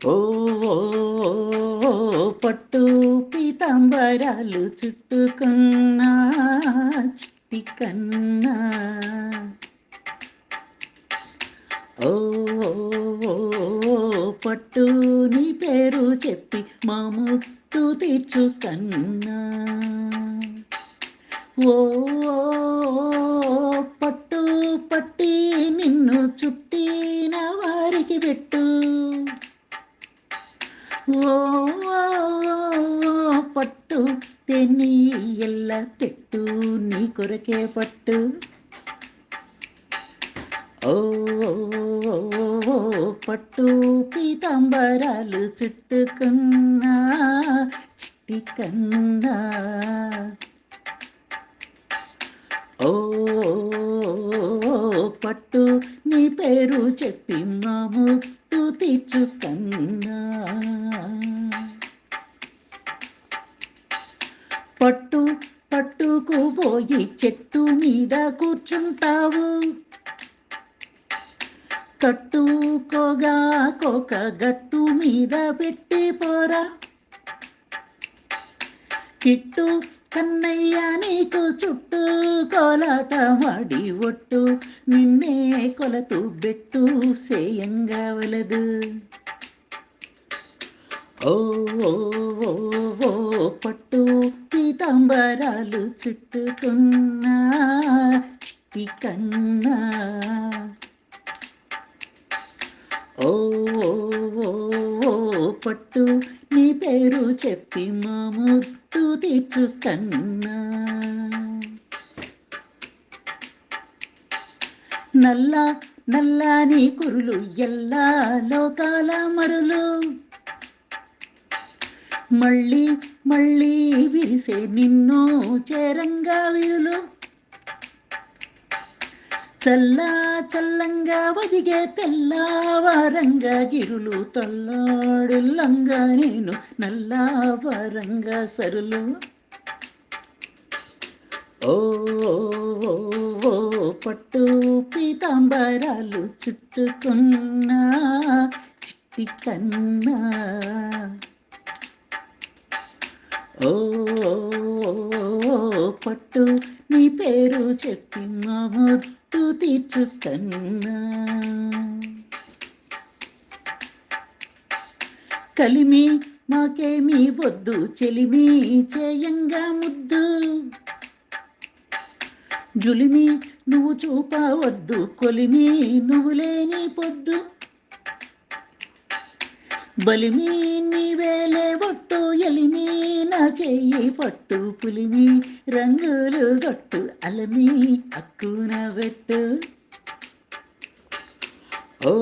ఓ పట్టు పీతాంబరాలు చుట్టుకున్నా చిట్టి కన్నా. ఓ పట్టు నీ పేరు చెప్పి మా ముట్టు తీర్చుకన్నా ఓ పట్టు పట్టి నిన్ను చుట్టిన వారికి పెట్టి పట్టు తెని ఎల్ల తెట్టు నీ కొరకే పట్టు. ఓ పట్టు పీతాంబరాలు చుట్టుకున్నా చిట్టి కన్నా. ఓ పట్టు నీ పేరు చెప్పి మా ముట్టు తీర్చుకన్నా పట్టు పట్టుకు పోయి చెట్టు మీద కూర్చుంటావు. కట్టుకోగా కోక గట్టు మీద పెట్టి పోరా. కిట్టు కన్నయ్య నీకు చుట్టూ కోలాట మాడి ఒట్టు నిన్నే కొలతు బెట్టు సేయంగా వలదు. ఓ ఓ, ఓ, ఓ, పట్టు పీతాంబరాలు చుట్టుకున్నా చిట్టి కన్నా. ఓ ఓ, ఓ, పట్టు పేరు చెప్పి మా ముద్దు తీర్చు కన్నా. నల్ల నల్లని కురులు ఎల్లా లోకాల మరులు. మళ్ళీ మళ్ళీ విరిసే నిన్ను చేరంగా విరులు. చల్లా చల్లంగా వదిగే తెల్లవారంగా గిరులు తల్లాడుల్లంగా నేను నల్లవారంగా సరులు. ఓ ఓ, పట్టు పీతాంబరాలు చుట్టుకున్నా చిట్టి కన్నా. ఓ పట్టు పేరు చెప్పి మా తీర్చు తన్నా కలిమి మాకేమీ వద్దు చెలిమి చేయంగా ముద్దు. జులిమి నువ్వు చూపవద్దు కొలిమి నువ్వు లేని పొద్దు. బలిమి నీవేలే ఒట్టు ఎలిమి నా చెయ్యి పట్టు పులిమి రంగులు గొట్టు అలమి అక్కున పెట్టు ఓ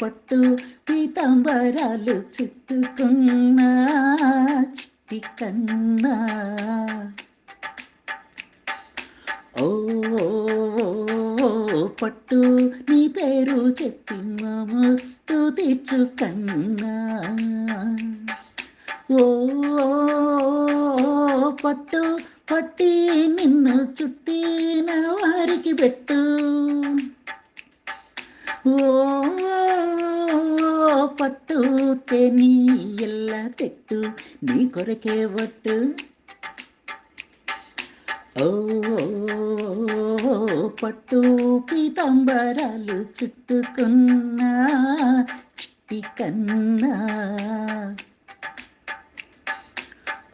పట్టు పీతాంబరాలు చుట్టుకున్నా చిట్టి కన్నా. పట్టు నీ పేరు చెప్పి మా ముట్టు తీర్చుకన్నా ఓ పట్టు పట్టి నిన్ను చుట్టిన వారికి పెట్టు. ఓ పట్టు తెని ఎల్ల తెట్టు నీ కొరకే వట్టు పట్టు పీతాంబరాలు చుట్టుకున్నా చిట్టి కన్నా.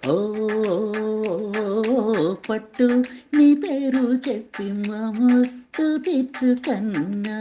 ఓ పట్టు నీ పేరు చెప్పి మా ముట్టు తీర్చుకన్నా